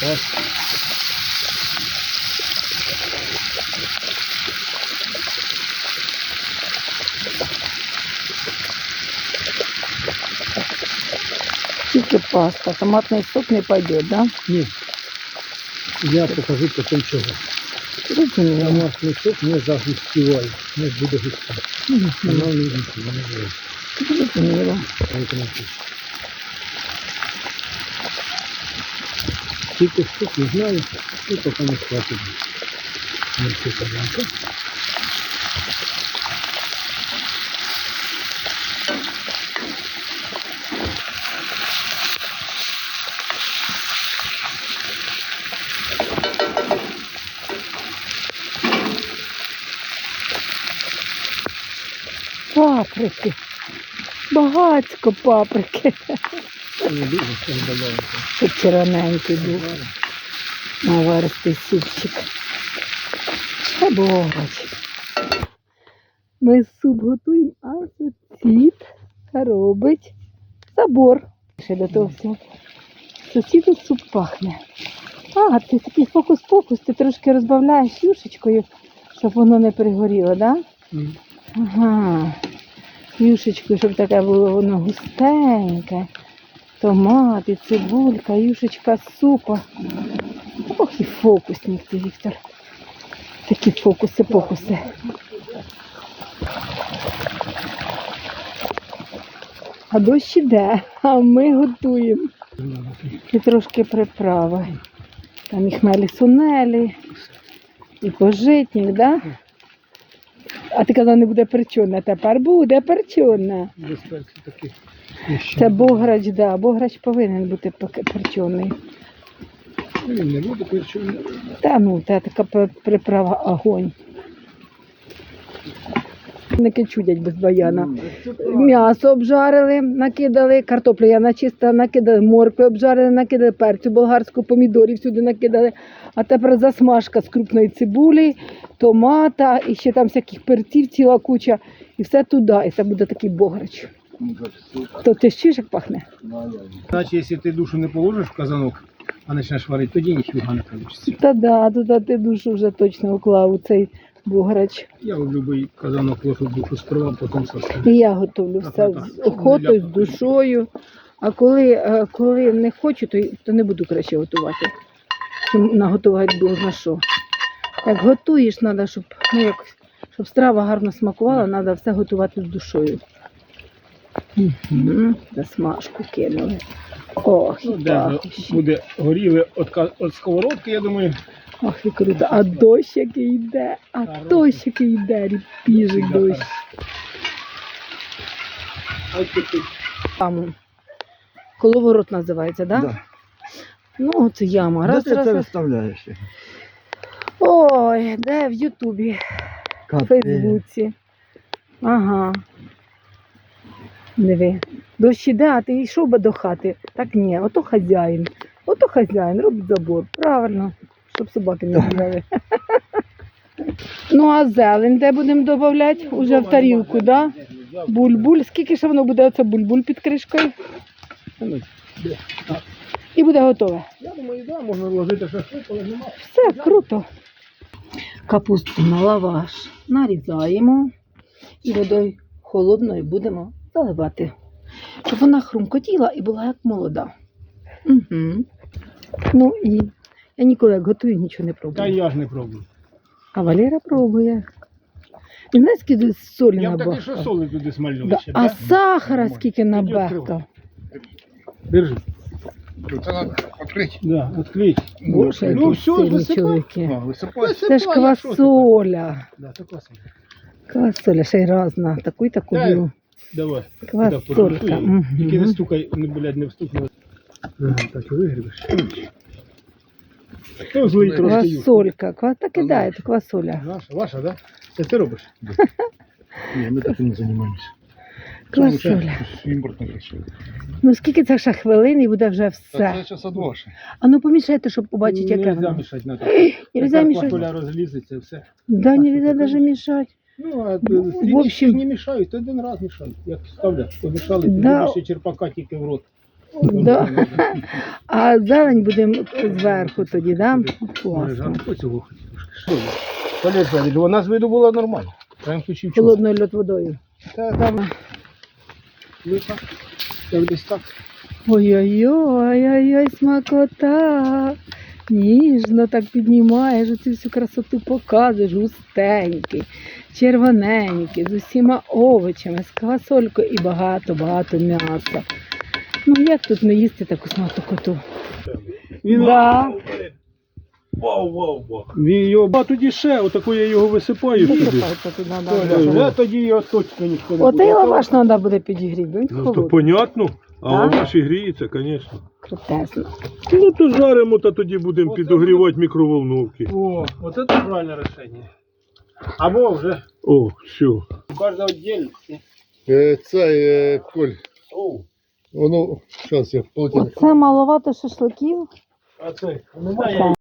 Так. Тільки паста, томатний сок не пойде, да? Ні. Я покажу потім чого. Зрозуміло. Томатний сок не загустіває, не буде густий. Вона не густий, не буде. Зрозуміло. Тільки штук не знаю, і поки не хватить. Не все подати. Паприки. Багацько паприки. Щоб червоненький був. Наваристий супчик. Та бограч. Ми суп готуємо, а сусід робить забор. Ще до того всього. Сусіду суп пахне. А, ти такий фокус-покус, ти трошки розбавляєш юшечкою, щоб воно не пригоріло, так? Да? Ага. Юшечкою, щоб таке було воно густеньке. Томат і цибулька, юшечка супа. Ох і фокусник ти, Віктор. Такі фокуси, покуси. А дощ іде, а ми готуємо. І трошки приправи. Там і хмелі сунелі, і пожитник, да? А ти казав, не буде перчона. Тепер буде перчона. Без перцю таких. Це бограч, да. Бограч повинен бути перчений. Не буде перчений. Та ну, та така приправа огонь. Ники чудять без баяна. М'ясо обжарили, накидали, картоплю я начистила, накидали, моркви обжарили, накидали перцю болгарську, помідорів сюди накидали. А тепер засмажка з крупної цибулі, томата і ще там всяких перців ціла куча. І все туди. І це буде такий бограч. То ти ж як пахне? Значить, якщо ти душу не положиш в казанок, а почнеш варити, тоді ніфіга не вийде. Та да, туди ти душу вже точно уклав у цей бограч. Я в будь-який казанок ложу душу сперва, потім состав. І я готовлю все так, з так. охотою, з душою. А коли, е, коли не хочу, то, й- то не буду краще готувати. Чим наготувати Бог на що. Як готуєш, треба, щоб, ну, як, щоб страва гарно смакувала, треба все готувати з душою. Угу. Засмажку кинули. Ох, Ну, де буде горіли від, сковородки, я думаю. Ох, і круто. А дощ який йде, а Хороший. дощ який йде, ріпіжий Да, дощ. Там коловорот називається, так? Да? Да. Ну, це яма. Де Раз, ти раз, це виставляєш? Ой, де в Ютубі, в Фейсбуці. Ага. Диви. Дощ іде, а ти йшов би до хати. Так ні, ото хазяїн. Ото хазяїн робить забор. Правильно, щоб собаки не бігали. Ну, а зелень де будемо додавати? Уже в тарілку, да? Буль-буль. Скільки ще воно буде оце буль-буль під кришкою? Ну. І буде готове. Я думаю, да, можна вложити шашлик, але нема. Все круто. Капусту на лаваш нарізаємо і водою холодною будемо заливати, щоб вона хрумкотіла і була як молода. Угу. Ну і я ніколи як готую, нічого не пробую. Та я ж не пробую. А Валера пробує. І знаєш, скільки солі Я б таки, що набахав. соли туди смальнув Да. ще, А да? сахара скільки Тоді набахав. Держи. Це треба відкрити. Да, відкрить. Боже, ну які все, сильні висипай. чоловіки. Висипай. Це ж Висипай, а що ти квасоля. Да, це класно. Квасоля, ще й разна. Таку і таку білу. Давай. Квасолька. Тільки не стукай, не, блядь, не встукнули. Ага, так, вигрібеш. Ну, злий трошки. юшку. Квасолька. Ква... Так і да, це квасоля. Ваша, ваша, да? Це ти робиш? Ні, ми таким не займаємося. Квасоля. Імпортне красиво. Ну скільки це ще хвилин і буде вже все. Це часа два ще. А ну помішайте, щоб побачити, яке Нельзя воно. мішати на Нельзя мішати. Квасоля розлізеться, все. Да, Так, нельзя так, навіть мішати. Ну, а в общем- не мішають, один раз мішають. Як ставлять, помішали, Да. ще черпака тільки в рот. Да. А зелень будемо зверху тоді, да? Класно. Олег Федорович, вона з виду була включив. Холодною льот водою. Та там липа. Ой-ой-ой, ой, смакота. Ніжно так піднімаєш, оцю всю красоту показуєш, густенький, червоненький, з усіма овочами, з квасолькою і багато-багато м'яса. Ну як тут не їсти таку смакоту? Він, Да. вау, вау, вау. Він його, а тоді ще, отаку я його висипаю сюди. Толя, да, тоді його точно ніхто не Оте й лаваш треба буде підігріти, він Ну, то холодний. понятно, а вона ж і гріється, звісно. Крутесно. Ну то жаримо, та тоді будемо підогрівати мікроволновки. О, вот это правильное решение. Або вже О, все. у каждого отдельно. Е, Це, е, Коль, воно, зараз я полотенце. Оце маловато шашликів. А це немає